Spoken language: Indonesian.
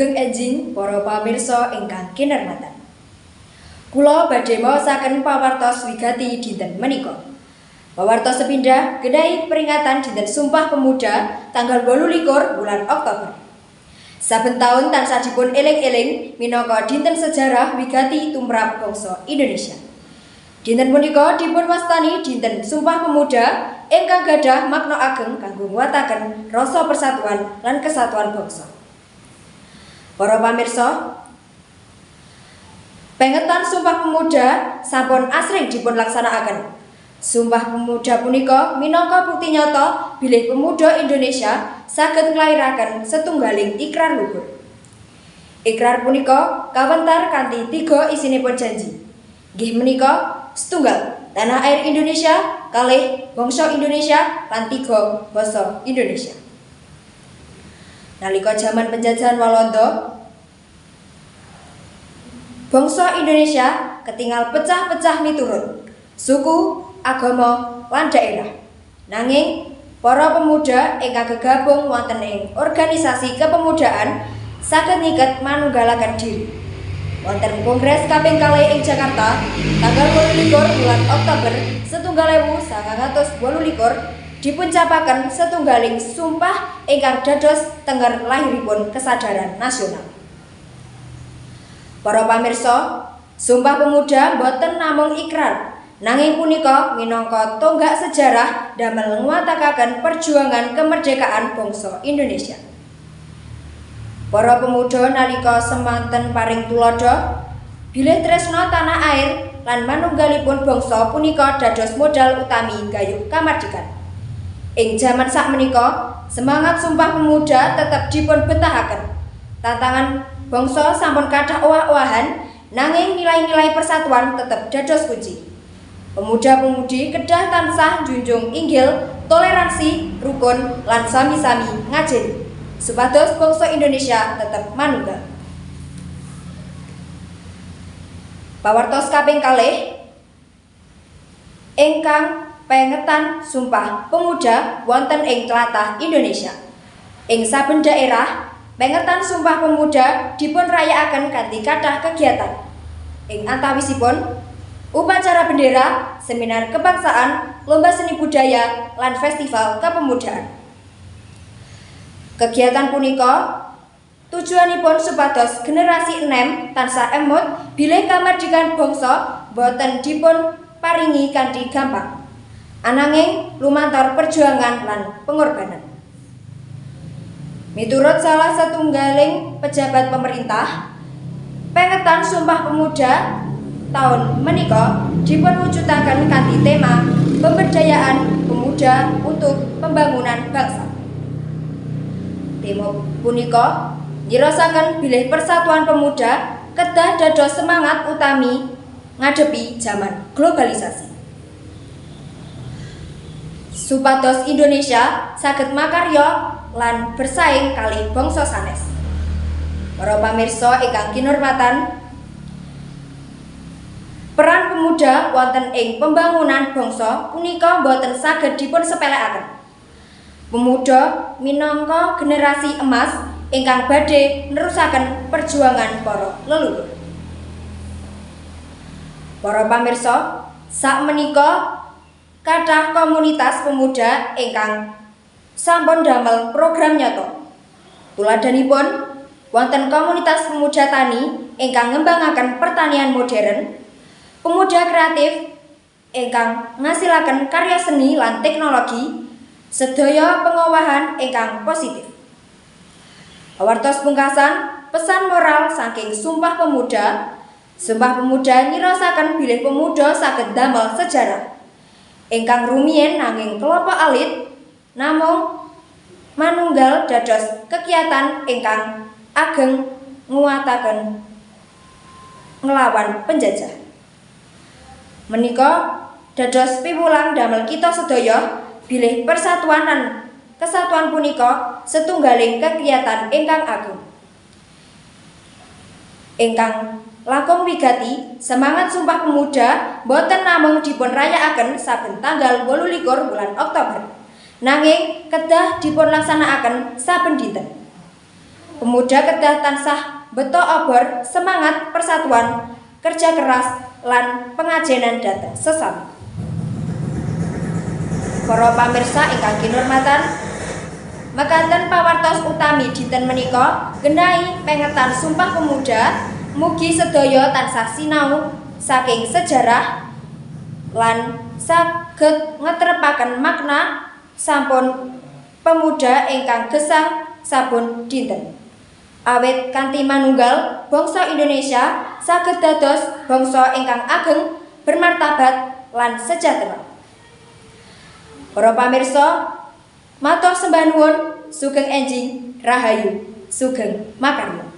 Sugeng enjing para pamirsa ingkang kinurmatan. Kula badhe maosaken pawartos wigati dinten menika. Pawartos sepindah gedai peringatan dinten Sumpah Pemuda tanggal 28 bulan Oktober. Saben taun tansah dipun eling-eling minangka dinten sejarah wigati tumrap bangsa Indonesia. Dinten punika dipun wastani dinten Sumpah Pemuda ingkang gadah makna ageng kanggo nguwataken rasa persatuan lan kesatuan bangsa. Para pamirsa, pengetan Sumpah Pemuda sampun asring dipun laksanakaken. Sumpah Pemuda punika minangka bukti nyata bilih pemuda Indonesia saged nglairaken setunggaling ikrar luhur. Ikrar punika kawentar kanthi tiga isinipun janji. Nggih menika setunggal tanah air Indonesia, kalih bangsa Indonesia, lan tiga basa Indonesia. Nalika jaman penjajahan Walanda, bangsa Indonesia ketinggal pecah-pecah miturut suku, agama, lan daerah. Nanging para pemuda ingkang gegabung wonten ing organisasi kepemudaan saged nyiket manunggalaken diri. Wonten Kongres kaping kalih ing Jakarta tanggal 28 bulan Oktober 1928 dipuncapaken setunggaling sumpah ingkang dados tenger lahiripun kesadaran nasional. Para pamirsa, Sumpah Pemuda boten namung ikrar, nanging punika minangka tonggak sejarah damel nguwatakaken perjuangan kemerdekaan bangsa Indonesia. Para pemuda nalika semanten paring tulodo, bilih tresna tanah air lan manunggalipun bangsa punika dados modal utami gayuh kamardikan. Ing jaman sakmenika, semangat Sumpah Pemuda tetep dipun betahaken. Tantangan bangsa sampun kathah owah-owahan, nanging nilai-nilai persatuan tetep dados kunci. Pemuda-pemudi kedah tansah junjung inggil, toleransi, rukun, lan sami-sami ngajeni. Supados bangsa Indonesia tetep manunggal. Pawartos kaping kalih ingkang pengetan Sumpah Pemuda wonten ing tlatah Indonesia. Ing saben daerah, pengetan Sumpah Pemuda dipun rayakaken kanthi kathah kegiatan. Ing antawisipun upacara bendera, seminar kebangsaan, lomba seni budaya, lan festival kepemudaan. Kegiatan punika tujuanipun supados generasi enem tansah emut bilih kamardikan bangsa boten dipun paringi kanthi gampang. Ananging lumantar perjuangan lan pengorbanan. Miturut salah satunggaling pejabat pemerintah, pengetan Sumpah Pemuda tahun menika dipun wujudaken kanthi tema pemberdayaan pemuda untuk pembangunan bangsa. Tema punika nyirasaken bilih persatuan pemuda kedah dados semangat utami ngadepi zaman globalisasi. Supados Indonesia saged makarya lan bersaing kali bangsa sanes. Para pamirsa ingkang kinurmatan, peran pemuda wonten ing pembangunan bangsa punika boten saged dipun sepelekaken. Pemuda minangka generasi emas ingkang badhe nerusaken perjuangan para leluhur. Para pamirsa, sak menika kathah komunitas pemuda ingkang sampun damel program nyata. Tuladhanipun wonten komunitas pemuda tani ingkang ngembangaken pertanian modern, pemuda kreatif ingkang ngasilaken karya seni lan teknologi, sedaya pengowahan ingkang positif. Awartos pungkasan pesan moral saking Sumpah Pemuda, Sumpah Pemuda nyirasaken bilih pemuda saged damel sejarah. Ingkang rumiyin nanging kelompok alit namung manunggal dados kegiatan ingkang ageng nguwataken nglawan penjajah. Menika dados piwulang damel kita sedaya bilih persatuan lan kesatuan punika setunggaling kegiatan ingkang agung. Ingkang langkung wigati semangat Sumpah Pemuda boten namung dipun rayakaken saben tanggal 28 bulan Oktober. Nanging kedah dipun laksanakaken saben dinten. pemuda kedah tansah beto obor semangat persatuan kerja keras lan pengajenan datang sesat Para pamirsa ingkang kinurmatan mekaten pawartos utami dinten menika genahi pengetan Sumpah Pemuda mugi sedaya tansah sinau saking sejarah lan saged ngetrepaken makna sampun pemuda ingkang gesang sabun dinten awit kanthi manunggal bangsa Indonesia saged dados bangsa ingkang ageng bermartabat lan sejahtera Para pamirsa, matur sembah nuwun, sugeng enjing, rahayu, sugeng makarya.